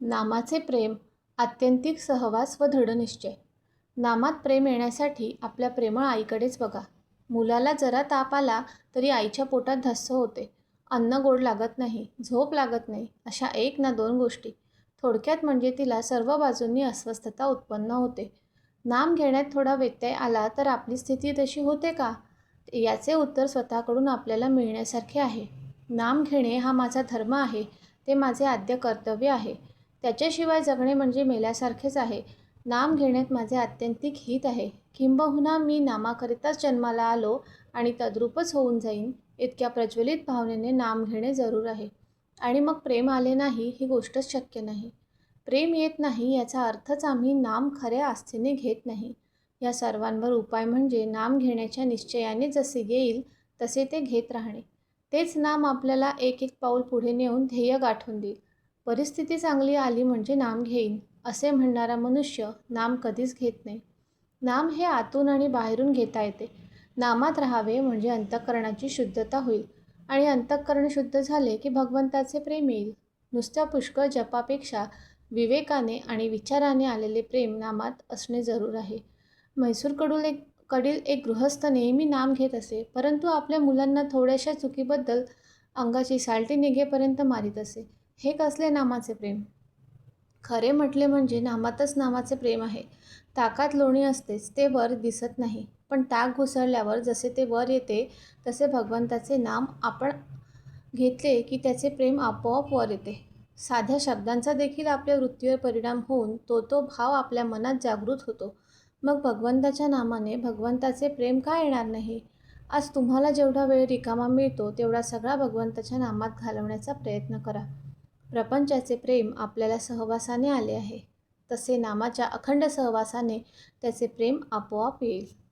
नामाचे प्रेम आत्यंतिक सहवास व दृढनिश्चय. नामात प्रेम येण्यासाठी आपल्या प्रेमळ आईकडेच बघा. मुलाला जरा ताप आला तरी आईच्या पोटात धस्स होते. अन्न गोड लागत नाही झोप लागत नाही अशा एक ना दोन गोष्टी. थोडक्यात म्हणजे तिला सर्व बाजूंनी अस्वस्थता उत्पन्न होते. नाम घेण्यात थोडा व्यत्यय आला तर आपली स्थिती तशी होते का? याचे उत्तर स्वतःकडून आपल्याला मिळण्यासारखे आहे. नाम घेणे हा माझा धर्म आहे ते माझे आद्य कर्तव्य आहे. त्याच्याशिवाय जगणे म्हणजे मेल्यासारखेच आहे. नाम घेण्यात माझे आत्यंतिक हित आहे. किंबहुना मी नामाकरिताच जन्माला आलो आणि तद्रूपच होऊन जाईन इतक्या प्रज्वलित भावनेने नाम घेणे जरूर आहे. आणि मग प्रेम आले नाही ही गोष्टच शक्य नाही. प्रेम येत नाही याचा अर्थच आम्ही नाम खऱ्या आस्थेने घेत नाही. या सर्वांवर उपाय म्हणजे नाम घेण्याच्या निश्चयाने जसे येईल तसे ते घेत राहणे. तेच नाम आपल्याला एक एक पाऊल पुढे नेऊन ध्येय गाठून देईल. परिस्थिती चांगली आली म्हणजे नाम घेईन असे म्हणणारा मनुष्य नाम कधीच घेत नाही. नाम हे आतून आणि बाहेरून घेता येते. नामात राहावे म्हणजे अंतःकरणाची शुद्धता होईल आणि अंतःकरण शुद्ध झाले की भगवंताचे प्रेम येईल. नुसत्या पुष्कळ जपापेक्षा विवेकाने आणि विचाराने आलेले प्रेम नामात असणे जरूर आहे. म्हैसूरकडून एक कडील एक गृहस्थ नेहमी नाम घेत असे परंतु आपल्या मुलांना थोड्याशा चुकीबद्दल अंगाची सालटी निघेपर्यंत मारीत असे. हे कसले नामाचे प्रेम? खरे म्हटले म्हणजे नामातच नामाचे प्रेम आहे. ताकात लोणी असतेच ते वर दिसत नाही. पण ताक घुसळल्यावर जसे ते वर येते तसे भगवंताचे नाम आपण घेतले की त्याचे प्रेम आपोआप वर येते. साध्या शब्दांचा देखील आपल्या वृत्तीवर परिणाम होऊन तो तो भाव आपल्या मनात जागृत होतो. मग भगवंताच्या नामाने भगवंताचे प्रेम का येणार नाही? आज तुम्हाला जेवढा वेळ रिकामा मिळतो तेवढा सगळा भगवंताच्या नामात घालवण्याचा प्रयत्न करा. प्रपंचाचे प्रेम आपल्याला सहवासाने आले आहे. तसे नामाच्या अखंड सहवासाने त्याचे प्रेम आपोआप येईल.